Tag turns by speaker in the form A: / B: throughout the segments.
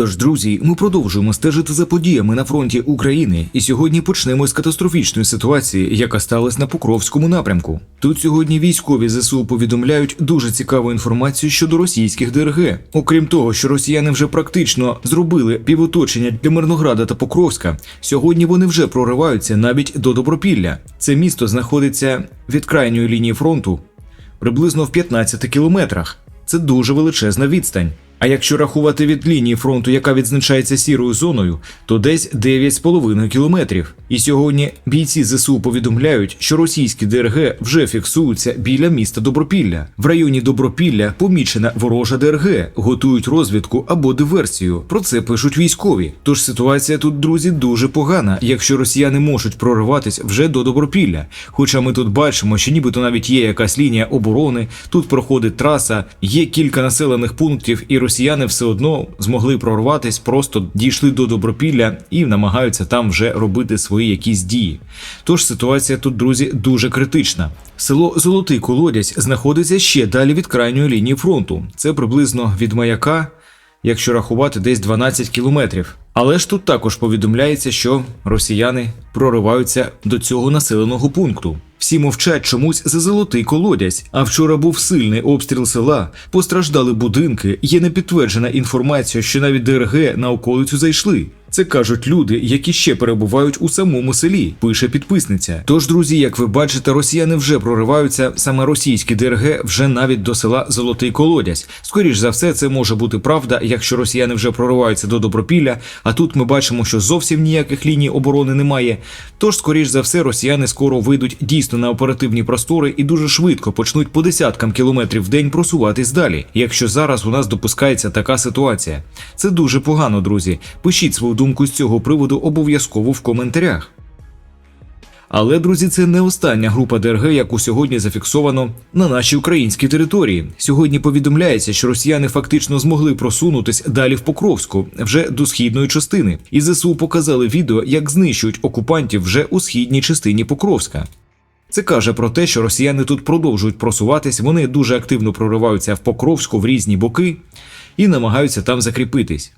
A: Тож, друзі, ми продовжуємо стежити за подіями на фронті України, і сьогодні почнемо з катастрофічної ситуації, яка сталася на Покровському напрямку. Тут сьогодні військові ЗСУ повідомляють дуже цікаву інформацію щодо російських ДРГ. Окрім того, що росіяни вже практично зробили півоточення для Мирнограда та Покровська. Сьогодні вони вже прориваються навіть до Добропілля. Це місто знаходиться від крайньої лінії фронту приблизно в 15 кілометрах. Це дуже величезна відстань. А якщо рахувати від лінії фронту, яка відзначається сірою зоною, то десь 9,5 кілометрів. І сьогодні бійці ЗСУ повідомляють, що російські ДРГ вже фіксуються біля міста Добропілля. В районі Добропілля помічена ворожа ДРГ, готують розвідку або диверсію. Про це пишуть військові. Тож ситуація тут, друзі, дуже погана, якщо росіяни можуть прориватись вже до Добропілля. Хоча ми тут бачимо, що нібито навіть є якась лінія оборони, тут проходить траса, є кілька населених пунктів, і росіяни все одно змогли прорватись, просто дійшли до Добропілля і намагаються там вже робити свої якісь дії. Тож ситуація тут, друзі, дуже критична. Село Золотий Колодязь знаходиться ще далі від крайньої лінії фронту. Це приблизно від маяка, якщо рахувати, десь 12 кілометрів. Але ж тут також повідомляється, що росіяни прориваються до цього населеного пункту. Всі мовчать чомусь за золотий колодязь. А вчора був сильний обстріл села, постраждали будинки. Є непідтверджена інформація, що навіть ДРГ на околицю зайшли. Це кажуть люди, які ще перебувають у самому селі, пише підписниця. Тож, друзі, як ви бачите, росіяни вже прориваються, саме російські ДРГ вже навіть до села Золотий Колодязь. Скоріш за все, це може бути правда, якщо росіяни вже прориваються до Добропілля. А тут ми бачимо, що зовсім ніяких ліній оборони немає. Тож, скоріш за все, росіяни скоро вийдуть дійсно на оперативні простори і дуже швидко почнуть по десяткам кілометрів в день просуватись далі. Якщо зараз у нас допускається така ситуація, це дуже погано, друзі. Пишіть свою думку з цього приводу обов'язково в коментарях. Але, друзі, це не остання група ДРГ, яку сьогодні зафіксовано на нашій українській території. Сьогодні повідомляється, що росіяни фактично змогли просунутись далі в Покровську, вже до східної частини. І ЗСУ показали відео, як знищують окупантів вже у східній частині Покровська. Це каже про те, що росіяни тут продовжують просуватись, вони дуже активно прориваються в Покровську в різні боки і намагаються там закріпитись.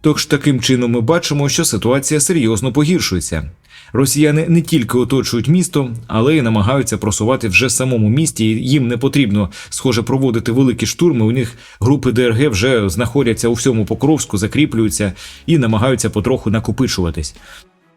A: Тож таким чином ми бачимо, що ситуація серйозно погіршується. Росіяни не тільки оточують місто, але й намагаються просувати вже в самому місті. Їм не потрібно, схоже, проводити великі штурми. У них групи ДРГ вже знаходяться у всьому Покровську, закріплюються і намагаються потроху накопичуватись.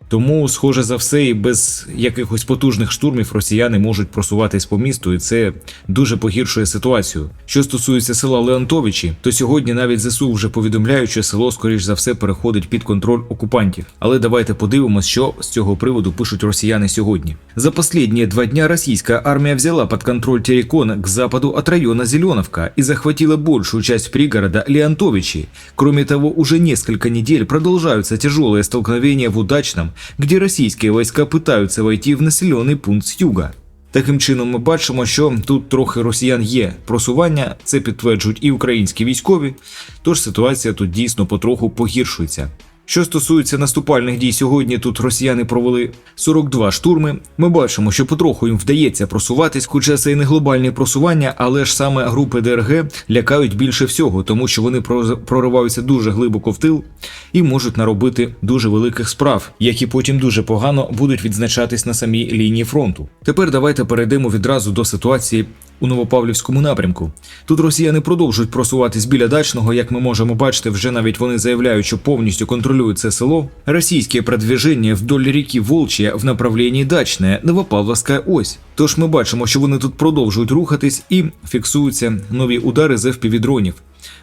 A: Тому, схоже за все, і без якихось потужних штурмів росіяни можуть просуватись по місту, і це дуже погіршує ситуацію. Що стосується села Леонтовичі, то сьогодні навіть ЗСУ вже повідомляють, що село, скоріш за все, переходить під контроль окупантів. Але давайте подивимось, що з цього приводу пишуть росіяни сьогодні. За последние два дня российская армия взяла под контроль Терекон к западу от района Зеленовка и захватила большую часть пригорода Леонтовичи. Кроме того, уже несколько недель продолжаются тяжелые столкновения в Удачном, где российские войска пытаются войти в населений пункт з юга. Таким чином, ми бачимо, що тут трохи росіян є просування, це підтверджують і українські військові, тож ситуація тут дійсно потроху погіршується. Що стосується наступальних дій сьогодні, тут росіяни провели 42 штурми. Ми бачимо, що потроху їм вдається просуватись, хоча це і не глобальне просування, але ж саме групи ДРГ лякають більше всього, тому що вони прориваються дуже глибоко в тил і можуть наробити дуже великих справ, які потім дуже погано будуть відзначатись на самій лінії фронту. Тепер давайте перейдемо відразу до ситуації у Новопавлівському напрямку. Тут росіяни продовжують просуватись біля дачного, як ми можемо бачити, вже навіть вони заявляють, що повністю контролюють це село. Російське продвіження вдоль ріки Волчія в направленні Дачне, Новопавловська ось. Тож ми бачимо, що вони тут продовжують рухатись і фіксуються нові удари з FPV-дронів.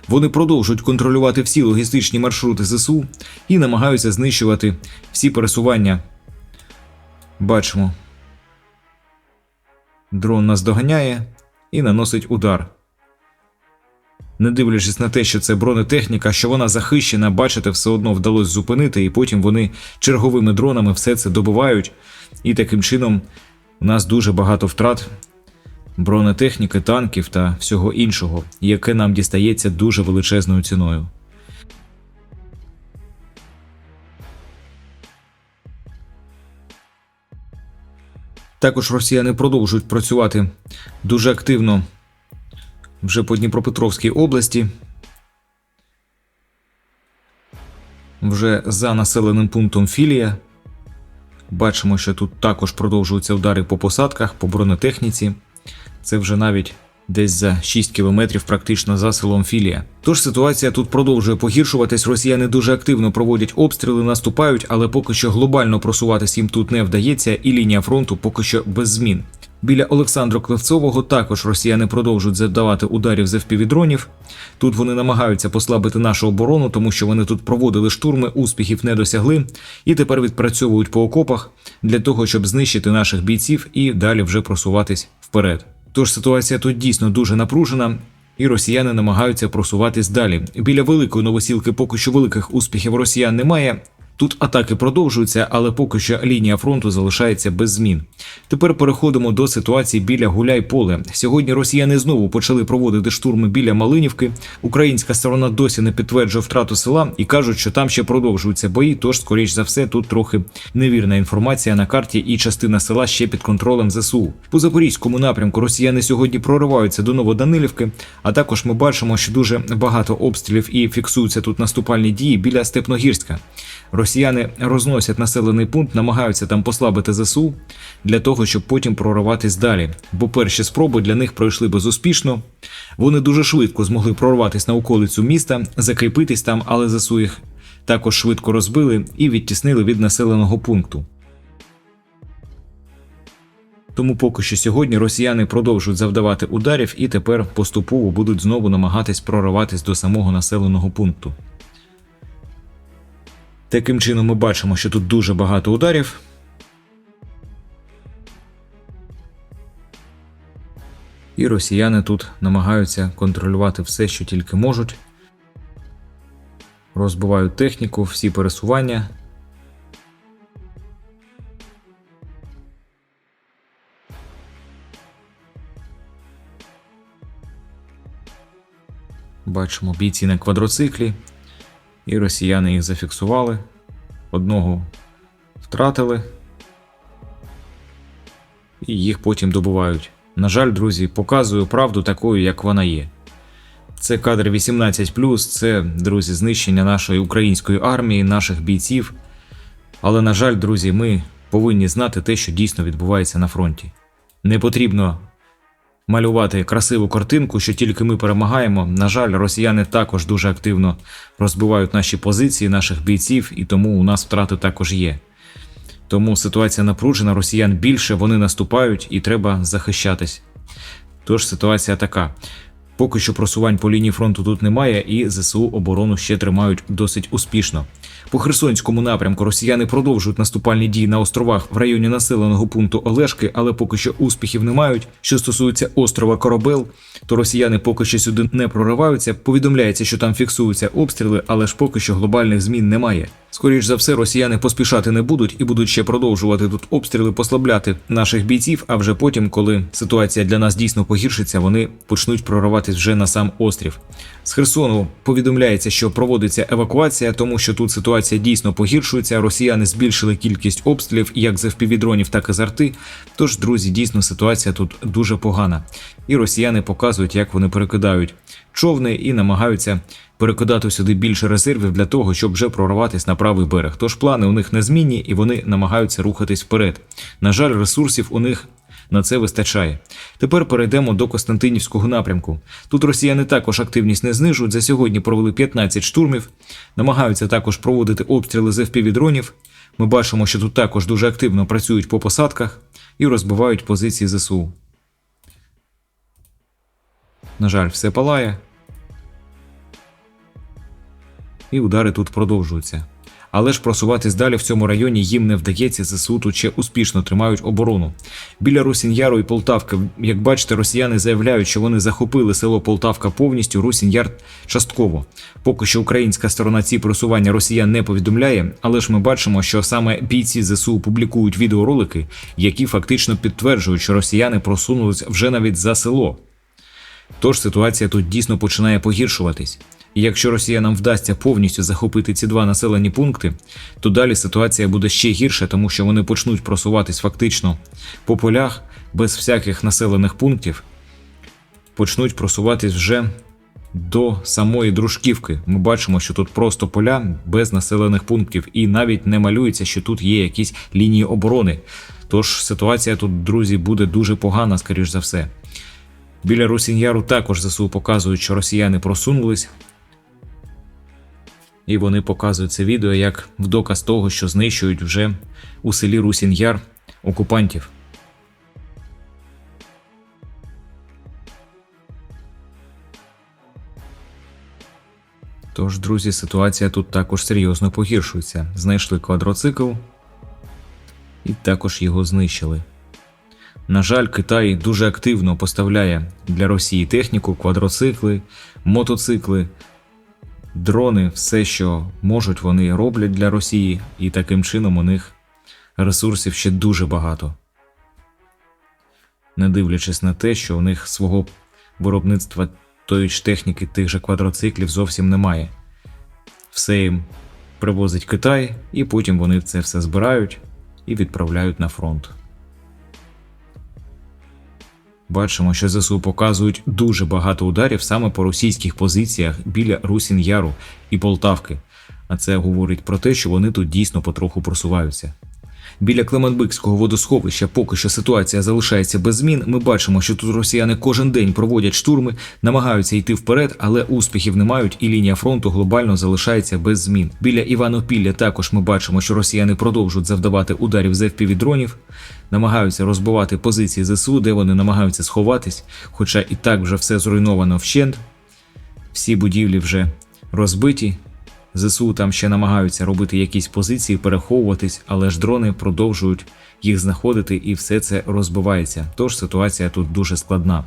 A: Вони продовжують контролювати всі логістичні маршрути ЗСУ і намагаються знищувати всі пересування. Бачимо. Дрон нас доганяє і наносить удар. Не дивлячись на те, що це бронетехніка, що вона захищена, бачите, все одно вдалося зупинити, і потім вони черговими дронами все це добивають. І таким чином у нас дуже багато втрат бронетехніки, танків та всього іншого, яке нам дістається дуже величезною ціною. Також росіяни продовжують працювати дуже активно вже по Дніпропетровській області. вже за населеним пунктом Філія. Бачимо, що тут також продовжуються удари по посадках, по бронетехніці. Це вже навіть десь за 6 кілометрів практично за селом Філія. Тож ситуація тут продовжує погіршуватись. Росіяни дуже активно проводять обстріли, наступають, але поки що глобально просуватись їм тут не вдається, і лінія фронту поки що без змін. Біля Олександру Клевцового також росіяни продовжують завдавати ударів з FPV-дронів. Тут вони намагаються послабити нашу оборону, тому що вони тут проводили штурми, успіхів не досягли, і тепер відпрацьовують по окопах для того, щоб знищити наших бійців і далі вже просуватись вперед. Тож ситуація тут дійсно дуже напружена. І росіяни намагаються просуватись далі. Біля великої новосілки поки що великих успіхів росіян немає. Тут атаки продовжуються, але поки що лінія фронту залишається без змін. Тепер переходимо до ситуації біля Гуляй-Поле. Сьогодні росіяни знову почали проводити штурми біля Малинівки. Українська сторона досі не підтверджує втрату села і кажуть, що там ще продовжуються бої. Тож, скоріш за все, тут трохи невірна інформація на карті, і частина села ще під контролем ЗСУ. По запорізькому напрямку росіяни сьогодні прориваються до Новоданилівки. А також ми бачимо, що дуже багато обстрілів і фіксуються тут наступальні дії біля Степногірська. Росіяни розносять населений пункт, намагаються там послабити ЗСУ для того, щоб потім прориватись далі. Бо перші спроби для них пройшли безуспішно. Вони дуже швидко змогли прорватися на околицю міста, закріпитись там, але ЗСУ їх також швидко розбили і відтіснили від населеного пункту. Тому поки що сьогодні росіяни продовжують завдавати ударів і тепер поступово будуть знову намагатись прориватись до самого населеного пункту. Таким чином, ми бачимо, що тут дуже багато ударів. І росіяни тут намагаються контролювати все, що тільки можуть. Розбивають техніку, всі пересування. Бачимо бійці на квадроциклі, і росіяни їх зафіксували. Одного втратили, і їх потім добувають. На жаль, друзі, показую правду такою, як вона є. Це кадр 18, це, друзі, знищення нашої української армії, наших бійців. Але, на жаль, друзі, ми повинні знати те, що дійсно відбувається на фронті. Не потрібно малювати красиву картинку, що тільки ми перемагаємо. На жаль, росіяни також дуже активно розбивають наші позиції, наших бійців, і тому у нас втрати також є. Тому ситуація напружена, росіян більше, вони наступають і треба захищатись. Тож ситуація така. Поки що просувань по лінії фронту тут немає, і ЗСУ оборону ще тримають досить успішно. По Херсонському напрямку росіяни продовжують наступальні дії на островах в районі населеного пункту Олешки, але поки що успіхів не мають. Що стосується острова Коробел, то росіяни поки що сюди не прориваються. Повідомляється, що там фіксуються обстріли, але ж поки що глобальних змін немає. Скоріш за все, росіяни поспішати не будуть і будуть ще продовжувати тут обстріли, послабляти наших бійців. А вже потім, коли ситуація для нас дійсно погіршиться, вони почнуть прориватись вже на сам острів. З Херсону повідомляється, що проводиться евакуація, тому що тут ситуація дійсно погіршується. Росіяни збільшили кількість обстрілів як з FPV-дронів, так і з арти. Тож, друзі, дійсно ситуація тут дуже погана. І росіяни показують, як вони перекидають човни і намагаються перекидати сюди більше резервів для того, щоб вже прорватися на правий берег. Тож плани у них незмінні і вони намагаються рухатись вперед. На жаль, ресурсів у них. На це вистачає. Тепер перейдемо до Костянтинівського напрямку. Тут росіяни також активність не знижують. За сьогодні провели 15 штурмів, намагаються також проводити обстріли з FPV-дронів. Ми бачимо, що тут також дуже активно працюють по посадках і розбивають позиції ЗСУ. На жаль, все палає. І удари тут продовжуються. Але ж просуватись далі в цьому районі їм не вдається. ЗСУ тут ще успішно тримають оборону. Біля Русін'яру і Полтавки, як бачите, росіяни заявляють, що вони захопили село Полтавка повністю, Русін'яр частково. Поки що українська сторона ці просування росіян не повідомляє, але ж ми бачимо, що саме бійці ЗСУ публікують відеоролики, які фактично підтверджують, що росіяни просунулись вже навіть за село. Тож ситуація тут дійсно починає погіршуватись. І якщо росіянам вдасться повністю захопити ці два населені пункти, то далі ситуація буде ще гірша, тому що вони почнуть просуватись фактично по полях без всяких населених пунктів, почнуть просуватись вже до самої дружківки. Ми бачимо, що тут просто поля без населених пунктів, і навіть не малюється, що тут є якісь лінії оборони. Тож ситуація тут, друзі, буде дуже погана, скоріш за все. Біля Русін'яру також ЗСУ показують, що росіяни просунулись. І вони показують це відео як в доказ того, що знищують вже у селі Русін'яр окупантів. Тож, друзі, ситуація тут також серйозно погіршується. Знайшли квадроцикл і також його знищили. На жаль, Китай дуже активно поставляє для Росії техніку, квадроцикли, мотоцикли, дрони, все, що можуть, вони роблять для Росії, і таким чином у них ресурсів ще дуже багато. Не дивлячись на те, що у них свого виробництва тої ж техніки, тих же квадроциклів зовсім немає. Все їм привозить Китай, і потім вони це все збирають і відправляють на фронт. Бачимо, що ЗСУ показують дуже багато ударів саме по російських позиціях біля Русін-Яру і Полтавки. А це говорить про те, що вони тут дійсно потроху просуваються. Біля Клеменбикського водосховища поки що ситуація залишається без змін. Ми бачимо, що тут росіяни кожен день проводять штурми, намагаються йти вперед, але успіхів не мають, і лінія фронту глобально залишається без змін. Біля Іванопілля також ми бачимо, що росіяни продовжують завдавати ударів з FPV-дронів, намагаються розбивати позиції ЗСУ, де вони намагаються сховатись, хоча і так вже все зруйновано вщент. Всі будівлі вже розбиті. ЗСУ там ще намагаються робити якісь позиції, переховуватись, але ж дрони продовжують їх знаходити і все це розбивається. Тож ситуація тут дуже складна.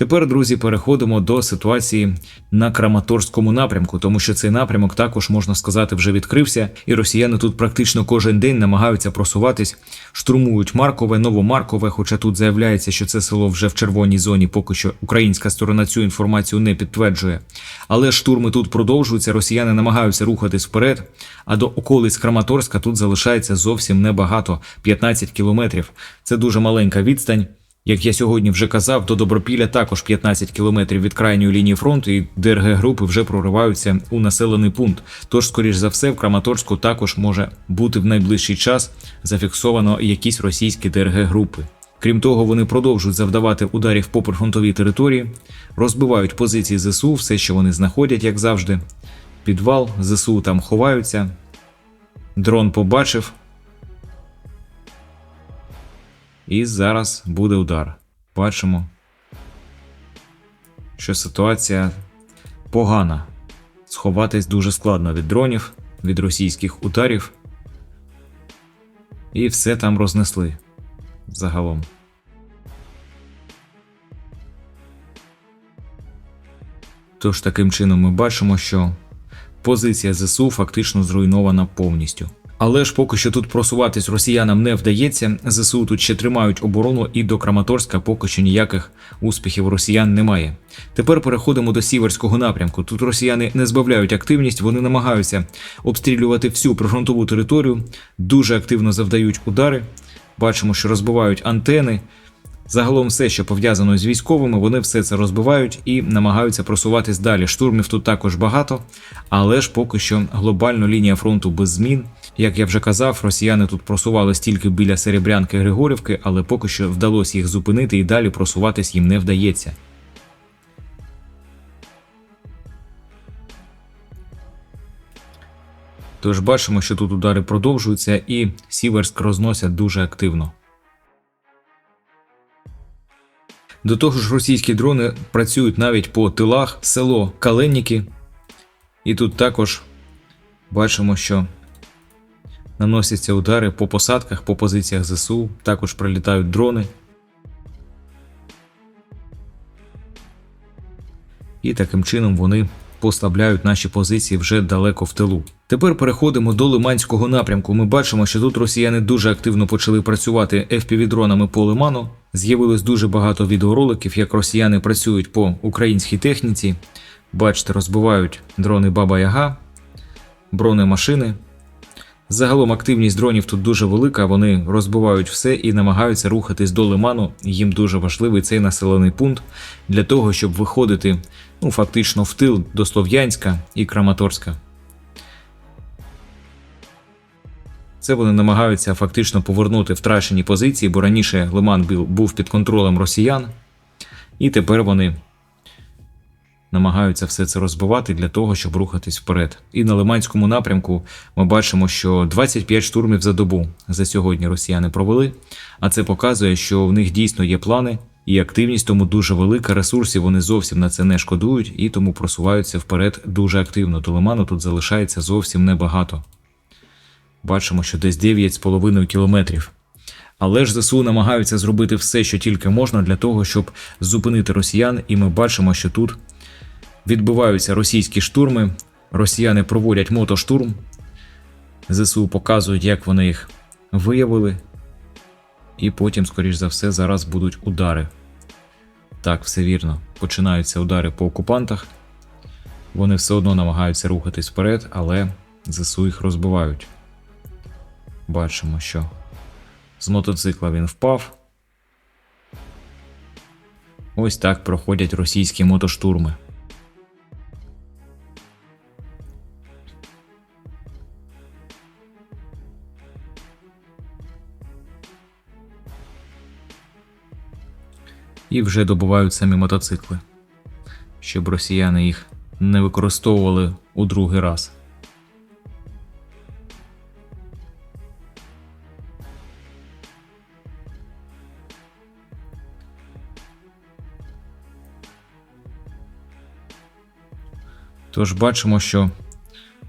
A: Тепер, друзі, переходимо до ситуації на Краматорському напрямку, тому що цей напрямок також можна сказати вже відкрився, і росіяни тут практично кожен день намагаються просуватись, штурмують Маркове, Новомаркове. Хоча тут заявляється, що це село вже в червоній зоні, поки що українська сторона цю інформацію не підтверджує. Але штурми тут продовжуються. Росіяни намагаються рухатись вперед. А до околиць Краматорська тут залишається зовсім небагато 15 кілометрів. Це дуже маленька відстань. Як я сьогодні вже казав, до Добропілля також 15 кілометрів від крайньої лінії фронту, і ДРГ групи вже прориваються у населений пункт. Тож, скоріш за все, в Краматорську також може бути в найближчий час зафіксовано якісь російські ДРГ групи. Крім того, вони продовжують завдавати ударів по прифронтовій території, розбивають позиції ЗСУ, все, що вони знаходять, як завжди. Підвал, ЗСУ там ховаються. Дрон побачив, І зараз буде удар. Бачимо, що ситуація погана. Сховатись дуже складно від дронів, від російських ударів. І все там рознесли загалом. Тож таким чином ми бачимо, що позиція ЗСУ фактично зруйнована повністю. Але ж поки що тут просуватись росіянам не вдається. ЗСУ тут ще тримають оборону, і до Краматорська поки що ніяких успіхів росіян немає. Тепер переходимо до сіверського напрямку. Тут росіяни не збавляють активність, вони намагаються обстрілювати всю прифронтову територію, дуже активно завдають удари. Бачимо, що розбивають антени. Загалом все, що пов'язано з військовими, вони все це розбивають і намагаються просуватись далі. Штурмів тут також багато, але ж поки що глобально лінія фронту без змін. Як я вже казав, росіяни тут просувались тільки біля Серебрянки Григорівки, але поки що вдалося їх зупинити і далі просуватись їм не вдається. Тож бачимо, що тут удари продовжуються, і Сіверськ розносять дуже активно. До того ж, російські дрони працюють навіть по тилах село Каленніки. І тут також бачимо, що наносяться удари по посадках, по позиціях ЗСУ, також прилітають дрони. І таким чином вони послабляють наші позиції вже далеко в тилу. Тепер переходимо до Лиманського напрямку. Ми бачимо, що тут росіяни дуже активно почали працювати FPV-дронами по Лиману. З'явилось дуже багато відеороликів, як росіяни працюють по українській техніці. Бачите, розбивають дрони Баба Яга, бронемашини. Загалом активність дронів тут дуже велика, вони розбивають все і намагаються рухатись до лиману. Їм дуже важливий цей населений пункт для того, щоб виходити ну, фактично в тил до Слов'янська і Краматорська. Це вони намагаються фактично повернути втрачені позиції, бо раніше Лиман був- під контролем росіян, і тепер вони намагаються все це розбивати для того, щоб рухатись вперед. І на Лиманському напрямку ми бачимо, що 25 штурмів за добу за сьогодні росіяни провели, а це показує, що в них дійсно є плани. І активність тому дуже велика, ресурсів вони зовсім на це не шкодують і тому просуваються вперед дуже активно. До Лиману тут залишається зовсім небагато. Бачимо, що десь 9,5 кілометрів. Але ж ЗСУ намагаються зробити все, що тільки можна, для того, щоб зупинити росіян, і ми бачимо, що тут відбиваються російські штурми, росіяни проводять мотоштурм. ЗСУ показують, як вони їх виявили. І потім, скоріш за все, зараз будуть удари. Так, все вірно. Починаються удари по окупантах. Вони все одно намагаються рухатись вперед, але ЗСУ їх розбивають. Бачимо, що з мотоцикла він впав. Ось так проходять російські мотоштурми. І вже добувають самі мотоцикли, щоб росіяни їх не використовували у другий раз. Тож бачимо, що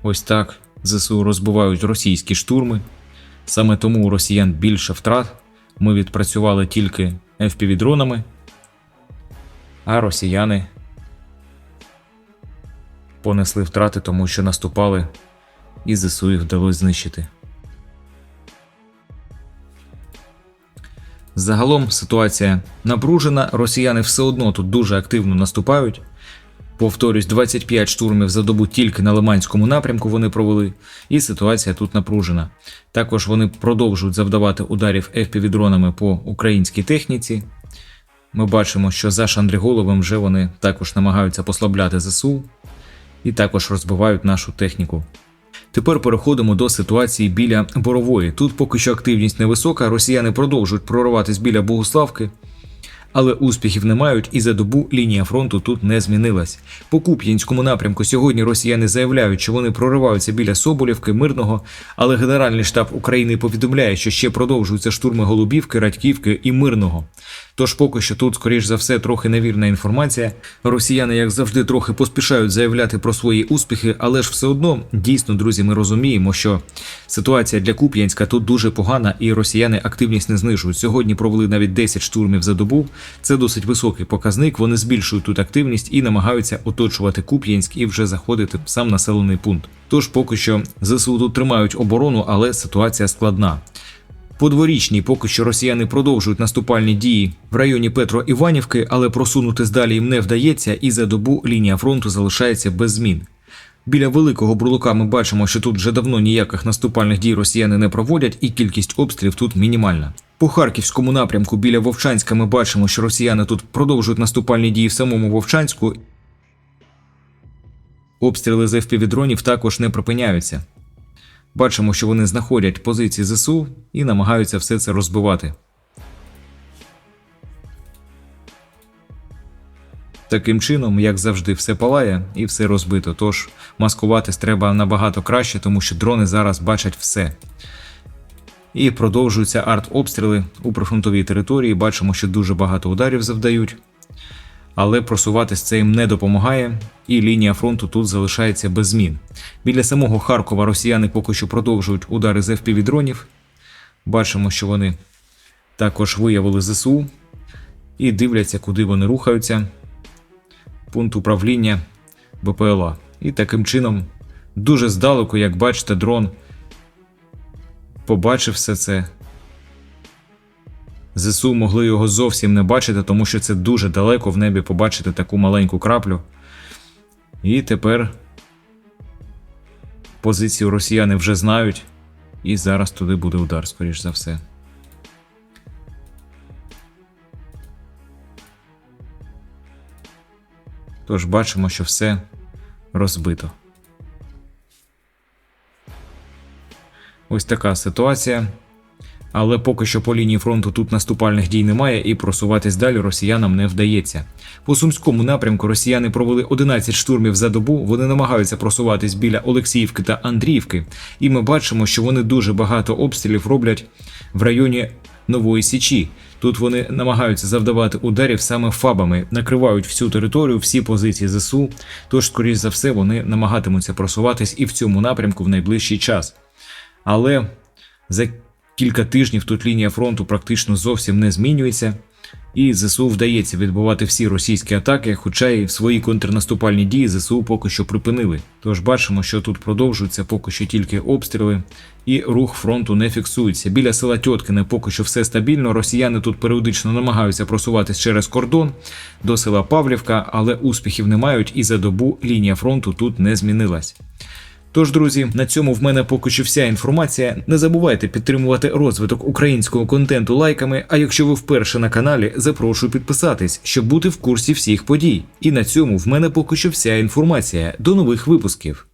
A: ось так ЗСУ розбивають російські штурми. Саме тому у росіян більше втрат. Ми відпрацювали тільки FPV-дронами, а росіяни понесли втрати, тому що наступали, і ЗСУ їх вдалося знищити. Загалом ситуація напружена. Росіяни все одно тут дуже активно наступають. Повторюсь, 25 штурмів за добу тільки на Лиманському напрямку вони провели, і ситуація тут напружена. Також вони продовжують завдавати ударів FPV-дронами по українській техніці. Ми бачимо, що за Шандриголовим вже вони також намагаються послабляти ЗСУ і також розбивають нашу техніку. Тепер переходимо до ситуації біля Борової. Тут поки що активність невисока, росіяни продовжують прориватись біля Богуславки, але успіхів не мають, і за добу лінія фронту тут не змінилась. По Куп'янському напрямку сьогодні росіяни заявляють, що вони прориваються біля Соболівки, Мирного, але Генеральний штаб України повідомляє, що ще продовжуються штурми Голубівки, Радьківки і Мирного. Тож поки що тут, скоріш за все, трохи невірна інформація. Росіяни, як завжди, трохи поспішають заявляти про свої успіхи, але ж все одно, дійсно, друзі, ми розуміємо, що ситуація для Куп'янська тут дуже погана, і росіяни активність не знижують. Сьогодні провели навіть 10 штурмів за добу. Це досить високий показник. Вони збільшують тут активність і намагаються оточувати Куп'янськ і вже заходити в сам населений пункт. Тож поки що ЗСУ тут тримають оборону, але ситуація складна. По дворічній поки що росіяни продовжують наступальні дії в районі Петро-Іванівки, але просунутись далі їм не вдається, і за добу лінія фронту залишається без змін. Біля великого бурлука ми бачимо, що тут вже давно ніяких наступальних дій росіяни не проводять, і кількість обстрілів тут мінімальна. По харківському напрямку біля Вовчанська ми бачимо, що росіяни тут продовжують наступальні дії в самому Вовчанську. Обстріли з FPV-дронів також не припиняються. Бачимо, що вони знаходять позиції ЗСУ і намагаються все це розбивати. Таким чином, як завжди, все палає і все розбито. Тож маскуватись треба набагато краще, тому що дрони зараз бачать все. І продовжуються артобстріли у прифронтовій території. Бачимо, що дуже багато ударів завдають. Але просуватись це їм не допомагає, і лінія фронту тут залишається без змін. Біля самого Харкова росіяни поки що продовжують удари з FPV-дронів. Бачимо, що вони також виявили ЗСУ і дивляться, куди вони рухаються. Пункт управління БПЛА. І таким чином, дуже здалеку, як бачите, дрон побачив все це. ЗСУ могли його зовсім не бачити, тому що це дуже далеко в небі побачити таку маленьку краплю. І тепер позицію росіяни вже знають І зараз туди буде удар, скоріш за все. Тож бачимо, що все розбито. Ось така ситуація. Але поки що по лінії фронту тут наступальних дій немає і просуватись далі росіянам не вдається. По сумському напрямку росіяни провели 11 штурмів за добу. Вони намагаються просуватись біля Олексіївки та Андріївки, і ми бачимо, що вони дуже багато обстрілів роблять в районі Нової Січі. Тут вони намагаються завдавати ударів саме фабами, накривають всю територію, всі позиції ЗСУ. Тож, скоріш за все, вони намагатимуться просуватись і в цьому напрямку в найближчий час. Але за кілька тижнів тут лінія фронту практично зовсім не змінюється, і ЗСУ вдається відбувати всі російські атаки, хоча і в свої контрнаступальні дії ЗСУ поки що припинили. Тож бачимо, що тут продовжуються поки що тільки обстріли, і рух фронту не фіксується. Біля села Тьоткине поки що все стабільно. Росіяни тут періодично намагаються просуватись через кордон до села Павлівка, але успіхів не мають, і за добу лінія фронту тут не змінилась. Тож, друзі, на цьому в мене поки що вся інформація. Не забувайте підтримувати розвиток українського контенту лайками. А якщо ви вперше на каналі, запрошую підписатись, щоб бути в курсі всіх подій. І на цьому в мене поки що вся інформація. До нових випусків.